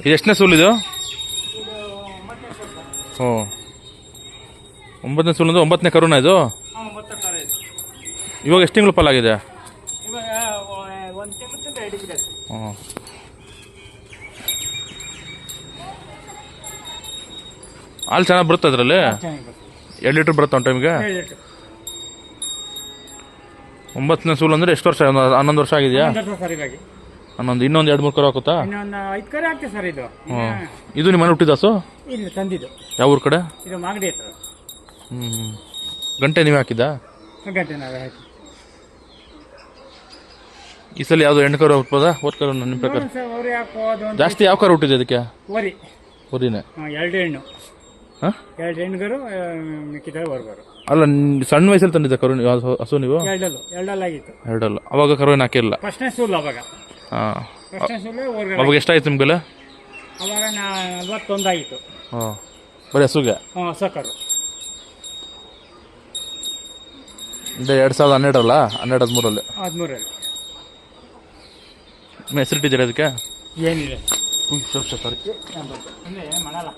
ಇದು ಎಷ್ಟನೇ ಸ್ವಲ್ಪ ಓ. ಒಂಬತ್ತನೇ ಸೂಲ್ ಅಂದ್ರೆ ಒಂಬತ್ತನೇ ಕರುನ ಇದು? ಇವಾಗ ಎಷ್ಟು ತಿಂಗಳು ಪಾಲಾಗಿದೆ? ಹ್ಞೂ ಹಾಲು ಚೆನ್ನಾಗಿ ಬರುತ್ತೆ ಅದರಲ್ಲಿ? ಎರಡು ಲೀಟ್ರ್ ಬರುತ್ತೆ ಒಂದು ಟೈಮ್ಗೆ? ಒಂಬತ್ತನೇ ಸೂಲ್ ಅಂದರೆ ಎಷ್ಟು ವರ್ಷ ಹನ್ನೊಂದು ವರ್ಷ ಆಗಿದೆಯಾ? ಒಂದು ಹನ್ನೊಂದು ಇನ್ನೊಂದು ಎರಡು ಮೂರು ಕರು ಹಾಕುತ್ತಾ? ಇನ್ನೊಂದು ಐದು ಕರೆ ಆಗ್ತದೆ ಸರ್ ಇದು. ಇದು ನಿಮ್ಮ ಮನೆ ಹುಟ್ಟಿದ ಹಸು ಇಲ್ಲಿ ತಂದಿದ್ದು. ಯಾವ ಊರ್ ಕಡೆ? ಇದು ಮಾಗಡಿ ಹತ್ರ. ಹ್ಞೂ ಗಂಟೆ ನೀವೇ ಹಾಕಿದ್ದಾ? ಗಂಟೆ ನಾವೇ ಹಾಕಿ ಈ ಸಲ ಯಾವುದು ಹೆಣ್ಣು ಕರು ಹುಟ್ಬೋದಾ? ಓದ್ ಕರು ನಿಮ್ಮ ಪ್ರಕಾರ? ಸರ್ ಅವ್ರು ಯಾಕೋ ಅದೊಂದು ಜಾಸ್ತಿ ಯಾವ ಕರು ಹುಟ್ಟಿದೆ ಅದಕ್ಕೆ ವರಿ. ಹೊರಿನೇ ಹಾಂ ಎರಡು ಹೆಣ್ಣು. ಹಾಂ? ಎರಡು ಹೆಣ್ಣುಗರು ಮಿಕ್ಕಿದ್ದಾರೆ ಹೊರಗರು. ಅಲ್ಲ ನ್- ಸಣ್ಣ ವಯಸ್ಸಲ್ಲಿ ತಂದಿದ್ದ ಕರು ನೀವು ಹಸು- ಹಸು ನೀವು? ಎರಡಲ್ಲು ಎರಡಲ್ಲ ಆಗಿತ್ತು ಎರಡಲ್ಲ. ಅವಾಗ ಕರು ಏನು ಹಾಕಿಲ್ಲ ಫಸ್ಟ್ನೇ ಸೂಲ್ ಅವಾಗ. ಹಾಂ. ಅವಾಗ ಎಷ್ಟಾಯ್ತು ನಿಮ್ಗೆಲ್ಲ? ಅವಾಗ ನಾ ನಲ್ವತ್ತೊಂದಾಗಿತ್ತು ಹಾಂ. ಬರೀ ಹಸುಗೆ? ಹಾಂ ಸಕ್ಕರು. ಅಂದರೆ ಎರಡು ಸಾವಿರದ ಹನ್ನೆರಡು ಹದಿಮೂರಲ್ಲಿ ಹದಿಮೂರಲ್ಲಿ. ನಿಮ್ಮ ಹೆಸರಿಟ್ಟಿದ್ದೀರಾ ಅದಕ್ಕೆ ಏನಿಲ್ಲ. ಸಾರಿ ಅಂದರೆ ಮಾಡಲ್ಲ